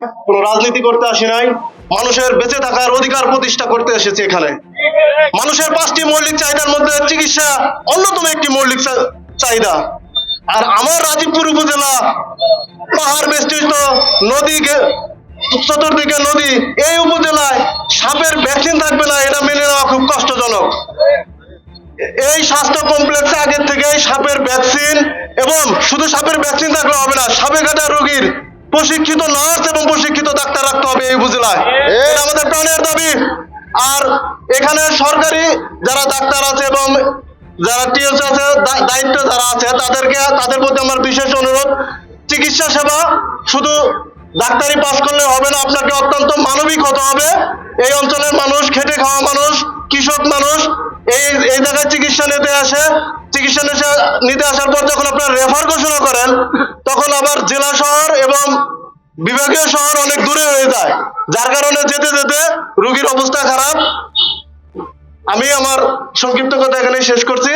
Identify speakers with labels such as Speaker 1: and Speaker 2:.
Speaker 1: কোনো রাজনীতি করতে আসি নাই। মানুষের বেঁচে থাকার অধিকার প্রতিষ্ঠা করতে এসেছি এখানে। মানুষের পাঁচটি মৌলিক চাহিদার মধ্যে চিকিৎসা অন্যতম একটি মৌলিক চাহিদা। আর আমার রাজীবপুর উপজেলা পাহাড় বেষ্টিত নদী চতুর্দিকে নদী, এই উপজেলায় সাপের ভ্যাকসিন থাকবে না, এটা মেনে নেওয়া খুব কষ্টজনক। এই স্বাস্থ্য কমপ্লেক্সে আগের থেকেই সাপের ভ্যাকসিন এবং শুধু সাপের ভ্যাকসিন থাকলে হবে না, সাপে কাটা রোগীর প্রশিক্ষিত নার্স এবং প্রশিক্ষিত ডাক্তার রাখতে হবে এই উপজেলায়। এটা আমাদের প্রাণের দাবি। আর এখানে সরকারি যারা ডাক্তার আছে এবং যারা টিএস আছে দায়িত্ব যারা আছে তাদেরকে তাদের প্রতি আমার বিশেষ অনুরোধ। চিকিৎসা সেবা শুধু ডাক্তারি পাস করলে হবে না আপনাকে অত্যন্ত মানবিক হতে হবে। এই অঞ্চলের মানুষ খেটে খাওয়া মানুষ কৃষক মানুষ এই এই জায়গায় চিকিৎসা নিতে আসে। চিকিৎসা নিতে- নিতে আসার পর যখন আপনার রেফার ঘোষণা করেন তখন জেলা শহর এবং বিভাগীয় শহর অনেক দূরে হয়ে যায়। যার কারণে যেতে যেতে রুগীর অবস্থা খারাপ। আমি আমার সংক্ষিপ্ত কথা এখানে শেষ করছি।